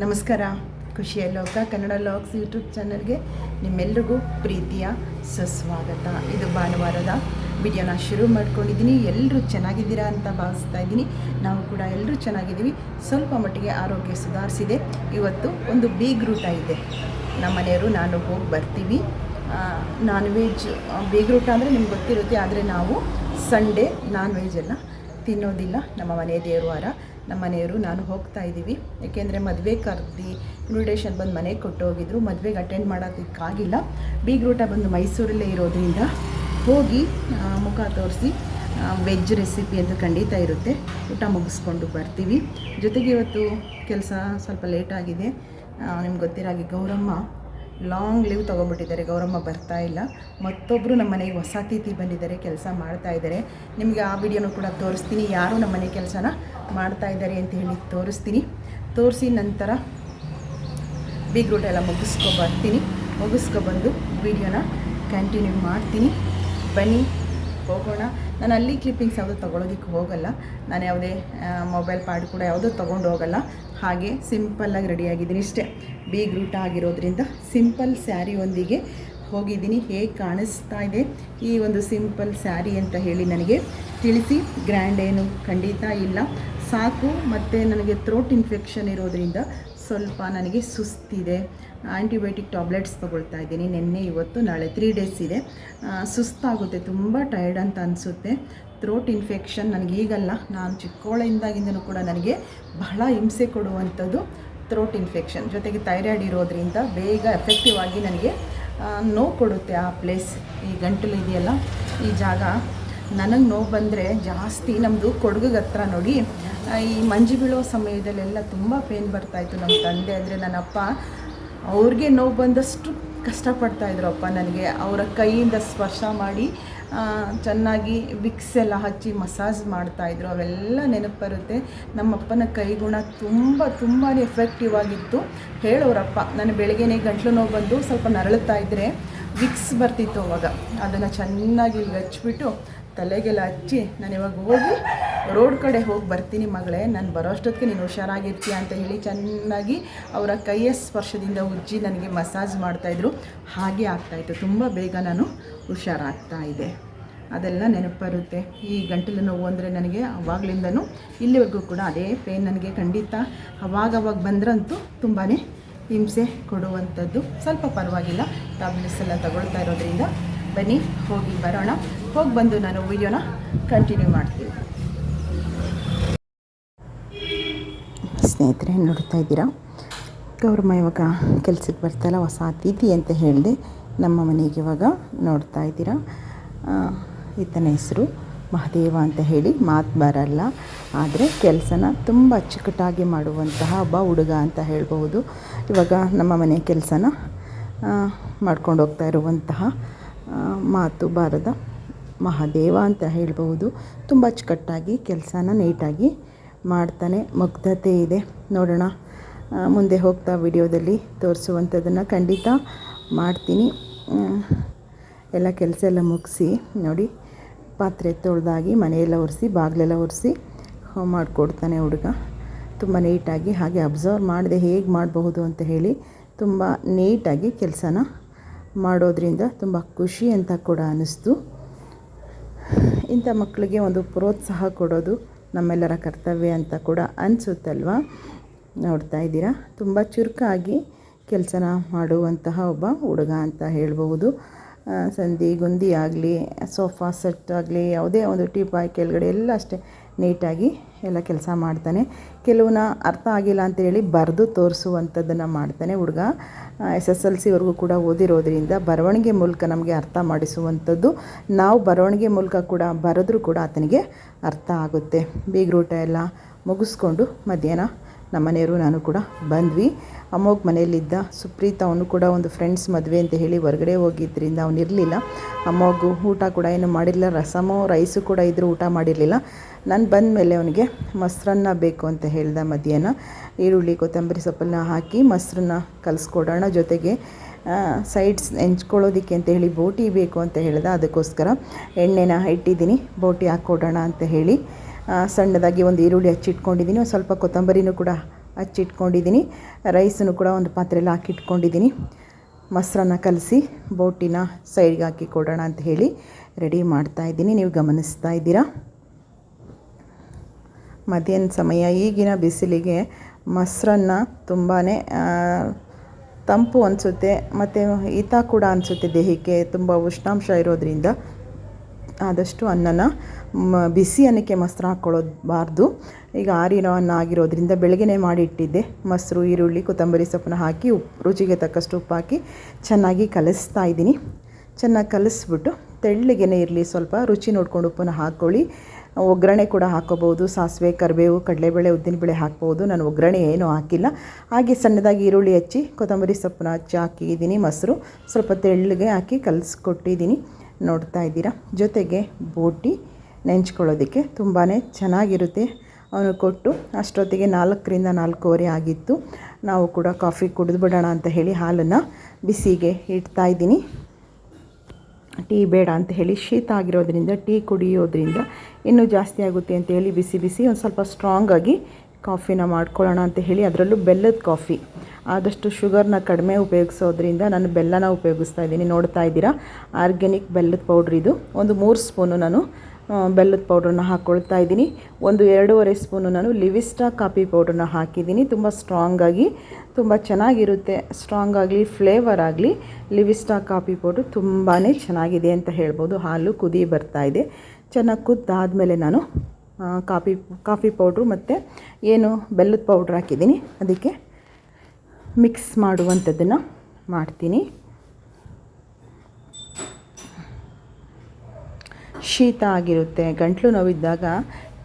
ನಮಸ್ಕಾರ. ಖುಷಿಯ ಲೋಕ, ಕನ್ನಡ ಲಾಗ್ಸ್ ಯೂಟ್ಯೂಬ್ ಚಾನಲ್ಗೆ ನಿಮ್ಮೆಲ್ರಿಗೂ ಪ್ರೀತಿಯ ಸುಸ್ವಾಗತ. ಇದು ಭಾನುವಾರದ ವಿಡಿಯೋನ ಶುರು ಮಾಡ್ಕೊಂಡಿದ್ದೀನಿ. ಎಲ್ಲರೂ ಚೆನ್ನಾಗಿದ್ದೀರಾ ಅಂತ ಭಾವಿಸ್ತಾ ಇದ್ದೀನಿ. ನಾವು ಕೂಡ ಎಲ್ಲರೂ ಚೆನ್ನಾಗಿದ್ದೀವಿ. ಸ್ವಲ್ಪ ಮಟ್ಟಿಗೆ ಆರೋಗ್ಯ ಸುಧಾರಿಸಿದೆ. ಇವತ್ತು ಒಂದು ಬೀಗ್ ರೂಟ ಇದೆ ನಮ್ಮ ಮನೆಯವರು, ನಾನು ಹೋಗಿ ಬರ್ತೀವಿ. ನಾನ್ ವೆಜ್ ಬೀಗ್ ರೂಟ ಅಂದರೆ ನಿಮ್ಗೆ ಗೊತ್ತಿರುತ್ತೆ, ಆದರೆ ನಾವು ಸಂಡೇ ನಾನ್ ವೆಜ್ ಎಲ್ಲ ತಿನ್ನೋದಿಲ್ಲ. ನಮ್ಮ ಮನೆ ದೇವರ ನಮ್ಮ ಮನೆಯವರು ನಾನು ಹೋಗ್ತಾ ಇದ್ದೀವಿ. ಏಕೆಂದರೆ ಮದುವೆ ಕರೆದು ಇನ್ವಿಟೇಷನ್ ಬಂದು ಮನೆಗೆ ಕೊಟ್ಟು ಹೋಗಿದ್ರು. ಮದುವೆಗೆ ಅಟೆಂಡ್ ಮಾಡೋದಕ್ಕಾಗಿಲ್ಲ. ಬೀಗ್ ರೂಟ ಬಂದು ಮೈಸೂರಲ್ಲೇ ಇರೋದ್ರಿಂದ ಹೋಗಿ ಮುಖ ತೋರಿಸಿ ವೆಜ್ ರೆಸಿಪಿ ಅಂತ ಖಂಡಿತ ಇರುತ್ತೆ. ಊಟ ಮುಗಿಸ್ಕೊಂಡು ಬರ್ತೀವಿ. ಜೊತೆಗೆ ಇವತ್ತು ಕೆಲಸ ಸ್ವಲ್ಪ ಲೇಟಾಗಿದೆ ನಿಮ್ಗೆ ಗೊತ್ತಿರೋ ಹಾಗೆ ಗೌರಮ್ಮ ಲಾಂಗ್ ಲೀವ್ ತೊಗೊಂಡ್ಬಿಟ್ಟಿದ್ದಾರೆ, ಗೌರಮ್ಮ ಬರ್ತಾ ಇಲ್ಲ. ಮತ್ತೊಬ್ಬರು ನಮ್ಮ ಮನೆಗೆ ಹೊಸ ಅತಿಥಿ ಬಂದಿದ್ದಾರೆ, ಕೆಲಸ ಮಾಡ್ತಾ ಇದ್ದಾರೆ. ನಿಮಗೆ ಆ ವಿಡಿಯೋನು ಕೂಡ ತೋರಿಸ್ತೀನಿ, ಯಾರು ನಮ್ಮ ಮನೆ ಕೆಲಸನ ಮಾಡ್ತಾ ಇದ್ದಾರೆ ಅಂತ ಹೇಳಿ ತೋರಿಸ್ತೀನಿ. ತೋರಿಸಿ ನಂತರ ಬಿಗ್ ರೂಟ್ ಎಲ್ಲ ಮುಗಿಸ್ಕೊಬರ್ತೀನಿ ಮುಗಿಸ್ಕೊಬಂದು ವಿಡಿಯೋನ ಕಂಟಿನ್ಯೂ ಮಾಡ್ತೀನಿ. ಬನ್ನಿ. ಹೋಗೋಣ. ನಾನು ಅಲ್ಲಿ ಕ್ಲಿಪ್ಪಿಂಗ್ಸ್ ಯಾವುದೂ ತೊಗೊಳೋದಕ್ಕೆ ಹೋಗಲ್ಲ. ನಾನು ಯಾವುದೇ ಮೊಬೈಲ್ ಪಾರ್ಟ್ ಕೂಡ ಯಾವುದೂ ತೊಗೊಂಡು ಹೋಗಲ್ಲ. ಹಾಗೆ ಸಿಂಪಲ್ಲಾಗಿ ರೆಡಿಯಾಗಿದ್ದೀನಿ ಇಷ್ಟೇ. ಬೀಗ್ ರೂಟ್ ಆಗಿರೋದ್ರಿಂದ ಸಿಂಪಲ್ ಸ್ಯಾರಿಯೊಂದಿಗೆ ಹೋಗಿದ್ದೀನಿ. ಹೇಗೆ ಕಾಣಿಸ್ತಾ ಇದೆ? ಈ ಒಂದು ಸಿಂಪಲ್ ಸ್ಯಾರಿ ಅಂತ ಹೇಳಿ ನನಗೆ ತಿಳಿಸಿ. ಗ್ರ್ಯಾಂಡ್ ಏನು ಖಂಡಿತ ಇಲ್ಲ. ಸಾಕು. ಮತ್ತು ನನಗೆ ಥ್ರೋಟ್ ಇನ್ಫೆಕ್ಷನ್ ಇರೋದ್ರಿಂದ ಸ್ವಲ್ಪ ನನಗೆ ಸುಸ್ತಿದೆ. ಆ್ಯಂಟಿಬಯೋಟಿಕ್ ಟ್ಯಾಬ್ಲೆಟ್ಸ್ ತೊಗೊಳ್ತಾ ಇದ್ದೀನಿ. ನಿನ್ನೆ, ಇವತ್ತು, ನಾಳೆ ತ್ರೀ ಡೇಸ್ ಇದೆ. ಸುಸ್ತಾಗುತ್ತೆ. ತುಂಬ ಟಯರ್ಡ್ ಅಂತ ಅನಿಸುತ್ತೆ. ಥ್ರೋಟ್ ಇನ್ಫೆಕ್ಷನ್ ನನಗೆ ಈಗಲ್ಲ. ನಾನು ಚಿಕ್ಕವಳಿಂದಾಗಿಂದನೂ ಕೂಡ ನನಗೆ ಬಹಳ ಹಿಂಸೆ ಕೊಡುವಂಥದ್ದು ಥ್ರೋಟ್ ಇನ್ಫೆಕ್ಷನ್ ಜೊತೆಗೆ ಥೈರಾಯ್ಡ್ ಇರೋದ್ರಿಂದ ಬೇಗ ಎಫೆಕ್ಟಿವ್ ಆಗಿ ನನಗೆ ನೋವು ಕೊಡುತ್ತೆ ಆ ಪ್ಲೇಸ್ ಈ ಗಂಟಲು ಇದೆಯಲ್ಲ? ಈ ಜಾಗ. ನನಗೆ ನೋವು ಬಂದರೆ ಜಾಸ್ತಿ ನಮ್ಮದು ಕೊಡಗಿಗೆ ಹತ್ರ ನೋಡಿ ಈ ಮಂಜು ಬೀಳೋ ಸಮಯದಲ್ಲೆಲ್ಲ ತುಂಬ ಪೇನ್ ಬರ್ತಾಯಿತ್ತು ನಮ್ಮ ತಂದೆ ಅಂದರೆ ನನ್ನ ಅಪ್ಪ. ಅವ್ರಿಗೆ ನೋವು ಬಂದಷ್ಟು ಕಷ್ಟಪಡ್ತಾಯಿದ್ರು ಅಪ್ಪ ನನಗೆ. ಅವರ ಕೈಯಿಂದ ಸ್ಪರ್ಶ ಮಾಡಿ ಚೆನ್ನಾಗಿ ವಿಕ್ಸ್ ಎಲ್ಲ ಹಚ್ಚಿ ಮಸಾಜ್ ಮಾಡ್ತಾಯಿದ್ರು ಅವೆಲ್ಲ ನೆನಪು ಬರುತ್ತೆ. ನಮ್ಮಪ್ಪನ ಕೈಗುಣ ತುಂಬ ತುಂಬಾ ಎಫೆಕ್ಟಿವ್ ಆಗಿತ್ತು. ಹೇಳೋರಪ್ಪ ನಾನು ಬೆಳಗ್ಗೆನೇ ಗಂಟ್ಲು ನೋವು ಬಂದು ಸ್ವಲ್ಪ ನರಳುತ್ತಾ ಇದ್ದರೆ ವಿಕ್ಸ್ ಬರ್ತಿತ್ತು ಅವಾಗ. ಅದನ್ನು ಚೆನ್ನಾಗಿ ಹಚ್ಚಿಬಿಟ್ಟು ತಲೆಗೆಲ್ಲ ಹಚ್ಚಿ ನಾನು ಇವಾಗ ಹೋಗಿ ರೋಡ್ ಕಡೆ ಹೋಗಿ ಬರ್ತೀನಿ ಮಗಳೇ. ನಾನು ಬರೋಷ್ಟೊತ್ತಿಗೆ ನೀನು ಹುಷಾರಾಗಿರ್ತೀಯ ಅಂತ ಹೇಳಿ ಚೆನ್ನಾಗಿ ಅವರ ಕೈಯ ಸ್ಪರ್ಶದಿಂದ ಉಜ್ಜಿ ನನಗೆ ಮಸಾಜ್ ಮಾಡ್ತಾಯಿದ್ರು ಹಾಗೆ ಆಗ್ತಾಯಿತ್ತು ತುಂಬ ಬೇಗ ನಾನು ಹುಷಾರಾಗ್ತಾ ಇದೆ ಅದೆಲ್ಲ ನೆನಪರುತ್ತೆ. ಈ ಗಂಟಲು ನೋವು ಅಂದರೆ ನನಗೆ ಅವಾಗಲಿಂದನೂ ಇಲ್ಲಿವರೆಗೂ ಕೂಡ ಅದೇ ಪೇನ್ ನನಗೆ ಖಂಡಿತ ಅವಾಗವಾಗ ಬಂದ್ರಂತೂ ತುಂಬಾ ಹಿಂಸೆ ಕೊಡುವಂಥದ್ದು. ಸ್ವಲ್ಪ ಪರವಾಗಿಲ್ಲ. ಟ್ಯಾಬ್ಲೆಟ್ಸ್ ಎಲ್ಲ ತಗೊಳ್ತಾ ಇರೋದ್ರಿಂದ ಬನ್ನಿ, ಹೋಗಿ ಬರೋಣ. ಹೋಗಿ ಬಂದು ನಾನು ವಿಡಿಯೋನ ಕಂಟಿನ್ಯೂ ಮಾಡ್ತೀನಿ. ಸ್ನೇಹಿತರೆ, ನೋಡ್ತಾ ಇದ್ದೀರಾ? ಗೌರಮ್ಮ, ಇವಾಗ ಕೆಲ್ಸಕ್ಕೆ ಬರ್ತಾಯಿಲ್ಲ ಹೊಸ ಅತಿಥಿ ಅಂತ ಹೇಳಿದೆ ನಮ್ಮ ಮನೆಗೆ ಇವಾಗ ನೋಡ್ತಾ ಇದ್ದೀರಾ? ಈತನ ಹೆಸರು ಮಹದೇವ ಅಂತ ಹೇಳಿ, ಮಾತು ಬರಲ್ಲ. ಆದರೆ ಕೆಲಸನ ತುಂಬ ಅಚ್ಚುಕಟ್ಟಾಗಿ ಮಾಡುವಂತಹ ಒಬ್ಬ ಹುಡುಗ ಅಂತ ಹೇಳ್ಬೋದು ಇವಾಗ ನಮ್ಮ ಮನೆ ಕೆಲಸನ ಮಾಡ್ಕೊಂಡು ಹೋಗ್ತಾ ಇರುವಂತಹ ಮಾತು ಬಾರದ ಮಹಾದೇವ ಅಂತ ಹೇಳ್ಬೋದು ತುಂಬ ಅಚ್ಚುಕಟ್ಟಾಗಿ ಕೆಲಸನ ನೀಟಾಗಿ ಮಾಡ್ತಾನೆ. ಮುಗ್ಧತೆ ಇದೆ. ನೋಡೋಣ. ಮುಂದೆ ಹೋಗ್ತಾ ವಿಡಿಯೋದಲ್ಲಿ ತೋರಿಸುವಂಥದ್ದನ್ನು ಖಂಡಿತ ಮಾಡ್ತೀನಿ. ಎಲ್ಲ ಕೆಲಸ ಎಲ್ಲ ಮುಗಿಸಿ, ನೋಡಿ, ಪಾತ್ರೆ ತೊಳೆದಾಗಿ, ಮನೆಯೆಲ್ಲ ಒರೆಸಿ, ಬಾಗಿಲೆಲ್ಲ ಒರೆಸಿ ಮಾಡಿಕೊಡ್ತಾನೆ ಹುಡುಗ. ತುಂಬ ನೀಟಾಗಿ, ಹಾಗೆ ಅಬ್ಸರ್ವ್ ಮಾಡಿದೆ ಹೇಗೆ ಮಾಡಬಹುದು ಅಂತ ಹೇಳಿ ತುಂಬ ನೀಟಾಗಿ ಕೆಲಸನ ಮಾಡೋದ್ರಿಂದ ತುಂಬ ಖುಷಿ ಅಂತ ಕೂಡ ಅನ್ನಿಸ್ತು ಇಂಥ ಮಕ್ಕಳಿಗೆ ಒಂದು ಪ್ರೋತ್ಸಾಹ ಕೊಡೋದು ನಮ್ಮೆಲ್ಲರ ಕರ್ತವ್ಯ ಅಂತ ಕೂಡ ಅನಿಸುತ್ತಲ್ವ? ನೋಡ್ತಾ ಇದ್ದೀರಾ? ತುಂಬ ಚುರುಕಾಗಿ ಕೆಲಸನ ಮಾಡುವಂತಹ ಒಬ್ಬ ಹುಡುಗ ಅಂತ ಹೇಳ್ಬೋದು ಸಂಧಿ, ಗುಂದಿ ಆಗಲಿ, ಸೋಫಾ ಸೆಟ್ ಆಗಲಿ, ಯಾವುದೇ ಒಂದು ಟೀಪಾಯ್ ಕೆಳಗಡೆ ಎಲ್ಲ ಅಷ್ಟೇ. ನೀಟಾಗಿ ಎಲ್ಲ ಕೆಲಸ ಮಾಡ್ತಾನೆ. ಕೆಲವನ್ನ ಅರ್ಥ ಆಗಿಲ್ಲ ಅಂತೇಳಿ ಬರೆದು ತೋರಿಸುವಂಥದ್ದನ್ನು ಮಾಡ್ತಾನೆ ಹುಡುಗ. ಎಸ್ ಎಸ್ ಎಲ್ ಸಿವರೆಗೂ ಕೂಡ ಓದಿರೋದ್ರಿಂದ ಬರವಣಿಗೆ ಮೂಲಕ ನಮಗೆ ಅರ್ಥ ಮಾಡಿಸುವಂಥದ್ದು. ನಾವು ಬರವಣಿಗೆ ಮೂಲಕ ಕೂಡ ಬರೆದ್ರೂ ಕೂಡ ಆತನಿಗೆ ಅರ್ಥ ಆಗುತ್ತೆ. ಬೀಗ್ರೂಟ ಎಲ್ಲ ಮುಗಿಸ್ಕೊಂಡು ಮಧ್ಯಾಹ್ನ ನಮ್ಮ ಮನೆಯವರು ನಾನು ಕೂಡ ಬಂದ್ವಿ. ಅಮ್ಮೋಗ ಮನೆಯಲ್ಲಿದ್ದ ಸುಪ್ರೀತ್ ಅವನು ಕೂಡ ಒಂದು ಫ್ರೆಂಡ್ಸ್ ಮದುವೆ ಅಂತ ಹೇಳಿ ಹೊರಗಡೆ ಹೋಗಿದ್ದರಿಂದ ಅವನು ಇರಲಿಲ್ಲ. ಅಮ್ಮೋಗು ಊಟ ಕೂಡ ಏನು ಮಾಡಿರಲಿಲ್ಲ. ರಸಮೋ ರೈಸು ಕೂಡ ಇದ್ದರೂ ಊಟ ಮಾಡಿರಲಿಲ್ಲ. ನಾನು ಬಂದ ಮೇಲೆ ಅವನಿಗೆ ಮೊಸರನ್ನ ಬೇಕು ಅಂತ ಹೇಳಿದ ಮಧ್ಯಾಹ್ನ. ಈರುಳ್ಳಿ, ಕೊತ್ತಂಬರಿ ಸೊಪ್ಪನ್ನ ಹಾಕಿ ಮೊಸರನ್ನ ಕಲಿಸ್ಕೊಡೋಣ ಜೊತೆಗೆ ಸೈಡ್ಸ್ ನೆಂಚ್ಕೊಳ್ಳೋದಕ್ಕೆ ಅಂತ ಹೇಳಿ ಬೋಟಿ ಬೇಕು ಅಂತ ಹೇಳ್ದ. ಅದಕ್ಕೋಸ್ಕರ ಎಣ್ಣೆನ ಇಟ್ಟಿದ್ದೀನಿ. ಬೋಟಿ ಹಾಕ್ಕೊಡೋಣ ಅಂತ ಹೇಳಿ. ಸಣ್ಣದಾಗಿ ಒಂದು ಈರುಳ್ಳಿ ಹಚ್ಚಿಟ್ಕೊಂಡಿದ್ದೀನಿ, ಒಂದು ಸ್ವಲ್ಪ ಕೊತ್ತಂಬರಿನೂ ಕೂಡ ಹಚ್ಚಿಟ್ಕೊಂಡಿದ್ದೀನಿ ರೈಸನ್ನು ಕೂಡ ಒಂದು ಪಾತ್ರೆಯಲ್ಲಿ ಹಾಕಿಟ್ಕೊಂಡಿದ್ದೀನಿ. ಮೊಸರನ್ನ ಕಲಸಿ ಬೋಟಿನ ಸೈಡ್ಗೆ ಹಾಕಿ ಕೊಡೋಣ ಅಂತ ಹೇಳಿ ರೆಡಿ ಮಾಡ್ತಾ ಇದ್ದೀನಿ. ನೀವು ಗಮನಿಸ್ತಾ ಇದ್ದೀರಾ? ಮಧ್ಯಾಹ್ನ ಸಮಯ, ಈಗಿನ ಬಿಸಿಲಿಗೆ ಮೊಸರನ್ನ ತುಂಬಾ ತಂಪು ಅನಿಸುತ್ತೆ, ಮತ್ತು ಹಿತ ಕೂಡ ಅನಿಸುತ್ತೆ ದೇಹಕ್ಕೆ, ತುಂಬ ಉಷ್ಣಾಂಶ ಇರೋದ್ರಿಂದ. ಆದಷ್ಟು ಅನ್ನನ ಬಿಸಿ ಅನ್ನಕ್ಕೆ ಮೊಸರು ಹಾಕ್ಕೊಳ್ಳೋದ್ಬಾರ್ದು. ಈಗ ಆರಿರೋ ಅನ್ನ ಆಗಿರೋದ್ರಿಂದ ಬೆಳಗ್ಗೆನೇ ಮಾಡಿಟ್ಟಿದ್ದೆ. ಮೊಸರು, ಈರುಳ್ಳಿ, ಕೊತ್ತಂಬರಿ ಸೊಪ್ಪನ್ನ ಹಾಕಿ ಉಪ್ಪು ರುಚಿಗೆ ತಕ್ಕಷ್ಟು ಉಪ್ಪು ಹಾಕಿ ಚೆನ್ನಾಗಿ ಕಲಿಸ್ತಾ ಇದ್ದೀನಿ. ಚೆನ್ನಾಗಿ ಕಲಿಸ್ಬಿಟ್ಟು ತೆಳ್ಳಗೇನೆ ಇರಲಿ ಸ್ವಲ್ಪ. ರುಚಿ ನೋಡ್ಕೊಂಡು ಉಪ್ಪನ್ನ ಹಾಕ್ಕೊಳ್ಳಿ. ಒಗ್ಗರಣೆ ಕೂಡ ಹಾಕೋಬೋದು ಸಾಸಿವೆ, ಕರಿಬೇವು, ಕಡಲೆಬೇಳೆ, ಉದ್ದಿನಬೇಳೆ ಹಾಕ್ಬೋದು. ನಾನು ಒಗ್ಗರಣೆ ಏನೂ ಹಾಕಿಲ್ಲ. ಹಾಗೆ ಸಣ್ಣದಾಗಿ ಈರುಳ್ಳಿ ಹಚ್ಚಿ, ಕೊತ್ತಂಬರಿ ಸೊಪ್ಪನ್ನ ಹಚ್ಚಿ ಹಾಕಿದ್ದೀನಿ, ಮೊಸರು. ಸ್ವಲ್ಪ ತೆಳ್ಳಗೆ ಹಾಕಿ ಕಲಿಸ್ಕೊಟ್ಟಿದ್ದೀನಿ. ನೋಡ್ತಾ ಇದ್ದೀರಾ? ಜೊತೆಗೆ ಬೋಟಿ ನೆಂಚ್ಕೊಳ್ಳೋದಕ್ಕೆ ತುಂಬಾ ಚೆನ್ನಾಗಿರುತ್ತೆ. ಅವನು ಕೊಟ್ಟು ಅಷ್ಟೊತ್ತಿಗೆ ನಾಲ್ಕರಿಂದ ನಾಲ್ಕೂವರೆ ಆಗಿತ್ತು. ನಾವು ಕೂಡ ಕಾಫಿ ಕುಡಿದ್ಬಿಡೋಣ ಅಂತ ಹೇಳಿ ಹಾಲನ್ನು ಬಿಸಿಗೆ ಇಡ್ತಾ ಇದ್ದೀನಿ. ಟೀ ಬೇಡ ಅಂತ ಹೇಳಿ ಶೀತ ಆಗಿರೋದ್ರಿಂದ, ಟೀ ಕುಡಿಯೋದ್ರಿಂದ ಇನ್ನೂ ಜಾಸ್ತಿ ಆಗುತ್ತೆ ಅಂತ ಹೇಳಿ ಬಿಸಿ ಬಿಸಿ ಒಂದು ಸ್ವಲ್ಪ ಸ್ಟ್ರಾಂಗಾಗಿ ಕಾಫಿನ ಮಾಡ್ಕೊಳ್ಳೋಣ ಅಂತ ಹೇಳಿ ಅದರಲ್ಲೂ ಬೆಲ್ಲದ ಕಾಫಿ. ಆದಷ್ಟು ಶುಗರ್ನ ಕಡಿಮೆ ಉಪಯೋಗಿಸೋದ್ರಿಂದ ನಾನು ಬೆಲ್ಲನ ಉಪಯೋಗಿಸ್ತಾ ಇದ್ದೀನಿ. ನೋಡ್ತಾ ಇದ್ದೀರಾ? ಆರ್ಗ್ಯಾನಿಕ್ ಬೆಲ್ಲದ ಪೌಡ್ರ್ ಇದು. ಒಂದು ಮೂರು ಸ್ಪೂನು ನಾನು ಬೆಲ್ಲದ ಪೌಡ್ರನ್ನ ಹಾಕ್ಕೊಳ್ತಾ ಇದ್ದೀನಿ. ಒಂದು ಎರಡೂವರೆ ಸ್ಪೂನು ನಾನು ಲಿವಿಸ್ಟಾ ಕಾಫಿ ಪೌಡ್ರನ್ನ ಹಾಕಿದ್ದೀನಿ. ತುಂಬ ಸ್ಟ್ರಾಂಗಾಗಿ ತುಂಬ ಚೆನ್ನಾಗಿರುತ್ತೆ. ಸ್ಟ್ರಾಂಗ್ ಆಗಲಿ ಫ್ಲೇವರ್ ಆಗಲಿ, ಲಿವಿಸ್ಟಾ ಕಾಫಿ ಪೌಡ್ರ್ ತುಂಬಾ ಚೆನ್ನಾಗಿದೆ ಅಂತ ಹೇಳ್ಬೋದು. ಹಾಲು ಕುದಿ ಬರ್ತಾ ಇದೆ. ಚೆನ್ನಾಗಿ ಕುದ್ದಾದಮೇಲೆ ನಾನು ಕಾಫಿ ಕಾಫಿ ಪೌಡ್ರು ಮತ್ತು ಏನು ಬೆಲ್ಲದ ಪೌಡ್ರ್ ಹಾಕಿದ್ದೀನಿ. ಅದಕ್ಕೆ ಮಿಕ್ಸ್ ಮಾಡುವಂಥದ್ದನ್ನು ಮಾಡ್ತೀನಿ. ಶೀತ ಆಗಿರುತ್ತೆ. ಗಂಟ್ಲು ನೋವಿದ್ದಾಗ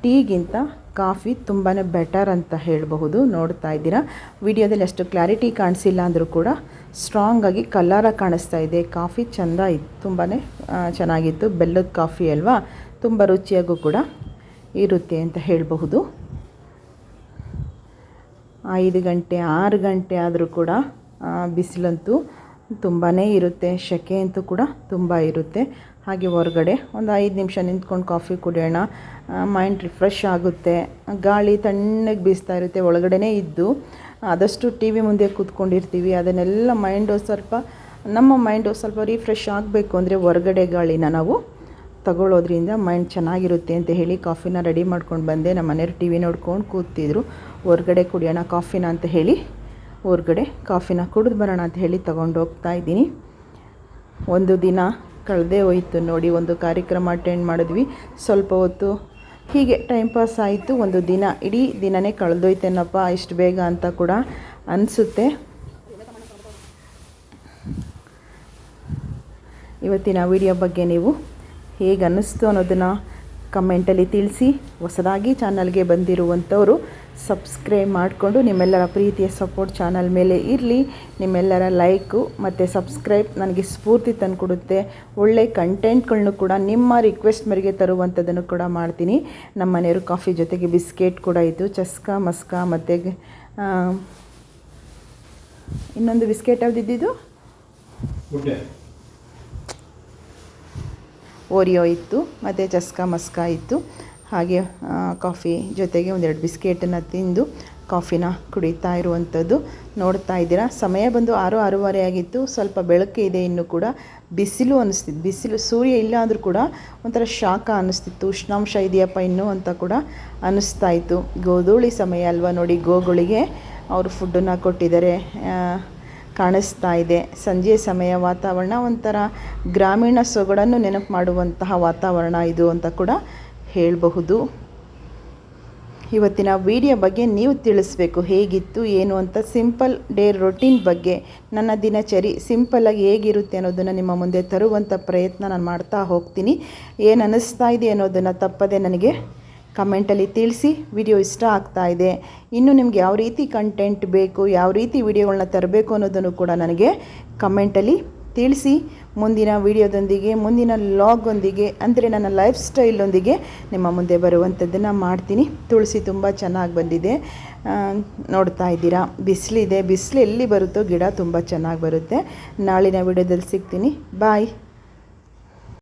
ಟೀಗಿಂತ ಕಾಫಿ ತುಂಬಾ ಬೆಟರ್ ಅಂತ ಹೇಳಬಹುದು. ನೋಡ್ತಾ ಇದ್ದೀರಾ? ವಿಡಿಯೋದಲ್ಲಿ ಅಷ್ಟು ಕ್ಲಾರಿಟಿ ಕಾಣಿಸಿಲ್ಲ ಅಂದರೂ ಕೂಡ ಸ್ಟ್ರಾಂಗಾಗಿ ಕಲರ ಕಾಣಿಸ್ತಾ ಇದೆ. ಕಾಫಿ ಚೆಂದ ಇತ್ತು ತುಂಬಾ ಚೆನ್ನಾಗಿತ್ತು. ಬೆಲ್ಲದ ಕಾಫಿ ಅಲ್ವಾ? ತುಂಬ ರುಚಿಯಾಗೂ ಕೂಡ ಇರುತ್ತೆ ಅಂತ ಹೇಳಬಹುದು. ಐದು ಗಂಟೆ, ಆರು ಗಂಟೆ ಆದರೂ ಕೂಡ ಬಿಸಿಲಂತೂ ತುಂಬಾ ಇರುತ್ತೆ. ಸೆಕೆ ಅಂತೂ ಕೂಡ ತುಂಬ ಇರುತ್ತೆ. ಹಾಗೆ ಹೊರಗಡೆ ಒಂದು ಐದು ನಿಮಿಷ ನಿಂತ್ಕೊಂಡು ಕಾಫಿ ಕುಡಿಯೋಣ. ಮೈಂಡ್ ರಿಫ್ರೆಶ್ ಆಗುತ್ತೆ. ಗಾಳಿ ತಣ್ಣಗೆ ಬೀಸ್ತಾ ಇರುತ್ತೆ ಒಳಗಡೆ ಇದ್ದು. ಆದಷ್ಟು ಟಿ ವಿ ಮುಂದೆ ಕೂತ್ಕೊಂಡಿರ್ತೀವಿ. ಅದನ್ನೆಲ್ಲ ಮೈಂಡು ಸ್ವಲ್ಪ, ನಮ್ಮ ಮೈಂಡು ಸ್ವಲ್ಪ ರಿಫ್ರೆಶ್ ಆಗಬೇಕು ಅಂದರೆ ಹೊರಗಡೆ ಗಾಳಿನ ನಾವು ತಗೊಳ್ಳೋದ್ರಿಂದ ಮೈಂಡ್ ಚೆನ್ನಾಗಿರುತ್ತೆ ಅಂತ ಹೇಳಿ ಕಾಫಿನ ರೆಡಿ ಮಾಡ್ಕೊಂಡು ಬಂದೆ. ನಮ್ಮ ಮನೆಯವ್ರು ಟಿ ವಿ ನೋಡ್ಕೊಂಡು ಕೂತಿದ್ರು. ಹೊರ್ಗಡೆ ಕುಡಿಯೋಣ ಕಾಫಿನ ಅಂತ ಹೇಳಿ ಹೊರ್ಗಡೆ ಕಾಫಿನ ಕುಡಿದು ಬರೋಣ ಅಂತ ಹೇಳಿ ತೊಗೊಂಡು ಹೋಗ್ತಾ ಇದ್ದೀನಿ. ಒಂದು ದಿನ ಕಳೆದೇ ಹೋಯಿತು ನೋಡಿ, ಒಂದು ಕಾರ್ಯಕ್ರಮ ಅಟೆಂಡ್ ಮಾಡಿದ್ವಿ. ಸ್ವಲ್ಪ ಹೊತ್ತು ಹೀಗೆ ಟೈಮ್ ಪಾಸ್ ಆಯಿತು. ಒಂದು ದಿನ, ಇಡೀ ದಿನವೇ ಕಳೆದೋಯ್ತೇನಪ್ಪ, ಇಷ್ಟು ಬೇಗ ಅಂತ ಕೂಡ ಅನಿಸುತ್ತೆ. ಇವತ್ತಿನ ವಿಡಿಯೋ ಬಗ್ಗೆ ನೀವು ಹೇಗೆ ಅನ್ನಿಸ್ತು ಅನ್ನೋದನ್ನು ಕಮೆಂಟಲ್ಲಿ ತಿಳಿಸಿ. ಹೊಸದಾಗಿ ಚಾನಲ್ಗೆ ಬಂದಿರುವಂಥವರು ಸಬ್ಸ್ಕ್ರೈಬ್ ಮಾಡಿಕೊಂಡು ನಿಮ್ಮೆಲ್ಲರ ಪ್ರೀತಿಯ ಸಪೋರ್ಟ್ ಚಾನಲ್ ಮೇಲೆ ಇರಲಿ. ನಿಮ್ಮೆಲ್ಲರ ಲೈಕು ಮತ್ತು ಸಬ್ಸ್ಕ್ರೈಬ್ ನನಗೆ ಸ್ಫೂರ್ತಿ ತಂದುಕೊಡುತ್ತೆ. ಒಳ್ಳೆ ಕಂಟೆಂಟ್ಗಳನ್ನು ಕೂಡ ನಿಮ್ಮ ರಿಕ್ವೆಸ್ಟ್ ಮೇರೆಗೆ ತರುವಂಥದ್ದನ್ನು ಕೂಡ ಮಾಡ್ತೀನಿ. ನಮ್ಮ ಮನೆಯವರು ಕಾಫಿ ಜೊತೆಗೆ ಬಿಸ್ಕೆಟ್ ಕೂಡ ಇತ್ತು ಚಸ್ಕ, ಮಸ್ಕ ಮತ್ತು ಇನ್ನೊಂದು ಬಿಸ್ಕೆಟ್ ಯಾವುದಿದ್ದು ಓರಿಯೋ ಇತ್ತು, ಮತ್ತು ಚಸ್ಕ ಮಸ್ಕ ಇತ್ತು. ಹಾಗೆ ಕಾಫಿ ಜೊತೆಗೆ ಒಂದೆರಡು ಬಿಸ್ಕೆಟನ್ನು ತಿಂದು ಕಾಫಿನ ಕುಡಿತಾ ಇರುವಂಥದ್ದು ನೋಡ್ತಾ ಇದ್ದೀರಾ. ಸಮಯ ಬಂದು ಆರು, ಆರೂವರೆ ಆಗಿತ್ತು. ಸ್ವಲ್ಪ ಬೆಳಕು ಇದೆ ಇನ್ನೂ ಕೂಡ. ಬಿಸಿಲು ಅನ್ನಿಸ್ತಿತ್ತು ಬಿಸಿಲು, ಸೂರ್ಯ ಇಲ್ಲ ಅಂದರೂ ಕೂಡ ಒಂಥರ ಶಾಖ ಅನ್ನಿಸ್ತಿತ್ತು ಉಷ್ಣಾಂಶ ಇದೆಯಪ್ಪ ಇನ್ನೂ ಅಂತ ಕೂಡ ಅನ್ನಿಸ್ತಾ ಇತ್ತು. ಗೋಧೂಳಿ ಸಮಯ ಅಲ್ವಾ ನೋಡಿ, ಗೋಗಳಿಗೆ ಅವರು ಫುಡ್ಡನ್ನು ಕೊಟ್ಟಿದ್ದಾರೆ. ಕಾಣಿಸ್ತಾ ಇದೆ. ಸಂಜೆ ಸಮಯ ವಾತಾವರಣ ಒಂಥರ ಗ್ರಾಮೀಣ ಸೊಗಡನ್ನು ನೆನಪು ಮಾಡುವಂತಹ ವಾತಾವರಣ ಇದು ಅಂತ ಕೂಡ ಹೇಳಬಹುದು. ಇವತ್ತಿನ ವಿಡಿಯೋ ಬಗ್ಗೆ ನೀವು ತಿಳಿಸ್ಬೇಕು, ಹೇಗಿತ್ತು, ಏನು ಅಂತ ಸಿಂಪಲ್ ಡೇ ರೊಟೀನ್ ಬಗ್ಗೆ, ನನ್ನ ದಿನಚರಿ ಸಿಂಪಲ್ಲಾಗಿ ಹೇಗಿರುತ್ತೆ ಅನ್ನೋದನ್ನು ನಿಮ್ಮ ಮುಂದೆ ತರುವಂಥ ಪ್ರಯತ್ನ ನಾನು ಮಾಡ್ತಾ ಹೋಗ್ತೀನಿ. ಏನು ಅನ್ನಿಸ್ತಾ ಇದೆ ಅನ್ನೋದನ್ನು ತಪ್ಪದೆ ನನಗೆ ಕಮೆಂಟಲ್ಲಿ ತಿಳಿಸಿ, ವಿಡಿಯೋ ಇಷ್ಟ ಆಗ್ತಾ ಇದೆ. ಇನ್ನು ನಿಮ್ಗೆ ಯಾವ ರೀತಿ ಕಂಟೆಂಟ್ ಬೇಕು, ಯಾವ ರೀತಿ ವಿಡಿಯೋಗಳನ್ನ ತರಬೇಕು ಅನ್ನೋದನ್ನು ಕೂಡ ನನಗೆ ಕಮೆಂಟಲ್ಲಿ ತಿಳಿಸಿ. ಮುಂದಿನ ವಿಡಿಯೋದೊಂದಿಗೆ, ಮುಂದಿನ ಲಾಗೊಂದಿಗೆ ಅಂದರೆ ನನ್ನ ಲೈಫ್ ಸ್ಟೈಲೊಂದಿಗೆ ನಿಮ್ಮ ಮುಂದೆ ಬರುವಂಥದ್ದನ್ನು ಮಾಡ್ತೀನಿ. ತುಳಸಿ ತುಂಬ ಚೆನ್ನಾಗಿ ಬಂದಿದೆ. ನೋಡ್ತಾ ಇದ್ದೀರಾ? ಬಿಸಿಲಿದೆ. ಬಿಸಿಲು ಎಲ್ಲಿ ಬರುತ್ತೋ ಗಿಡ ತುಂಬ ಚೆನ್ನಾಗಿ ಬರುತ್ತೆ. ನಾಳಿನ ವಿಡಿಯೋದಲ್ಲಿ ಸಿಗ್ತೀನಿ. ಬಾಯ್